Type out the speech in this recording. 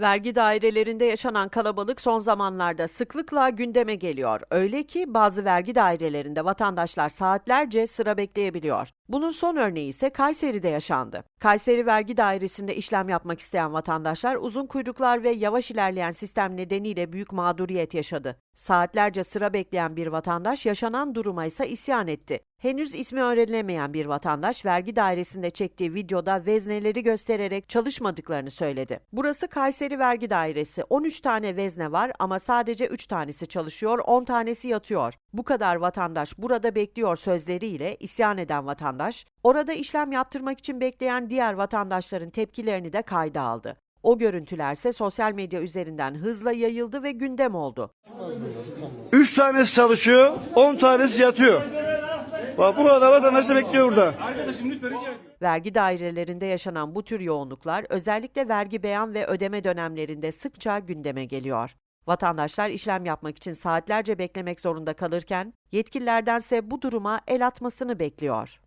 Vergi dairelerinde yaşanan kalabalık son zamanlarda sıklıkla gündeme geliyor. Öyle ki bazı vergi dairelerinde vatandaşlar saatlerce sıra bekleyebiliyor. Bunun son örneği ise Kayseri'de yaşandı. Kayseri Vergi Dairesi'nde işlem yapmak isteyen vatandaşlar uzun kuyruklar ve yavaş ilerleyen sistem nedeniyle büyük mağduriyet yaşadı. Saatlerce sıra bekleyen bir vatandaş yaşanan duruma ise isyan etti. Henüz ismi öğrenilemeyen bir vatandaş vergi dairesinde çektiği videoda vezneleri göstererek çalışmadıklarını söyledi. Burası Kayseri Vergi Dairesi. 13 tane vezne var ama sadece 3 tanesi çalışıyor, 10 tanesi yatıyor. Bu kadar vatandaş burada bekliyor sözleriyle isyan eden vatandaş, orada işlem yaptırmak için bekleyen diğer vatandaşların tepkilerini de kayda aldı. O görüntülerse sosyal medya üzerinden hızla yayıldı ve gündem oldu. 3 tanesi çalışıyor, 10 tanesi yatıyor. Bak bu kadar vatandaş da bekliyor burada. Vergi dairelerinde yaşanan bu tür yoğunluklar özellikle vergi beyan ve ödeme dönemlerinde sıkça gündeme geliyor. Vatandaşlar işlem yapmak için saatlerce beklemek zorunda kalırken yetkililerdense bu duruma el atmasını bekliyor.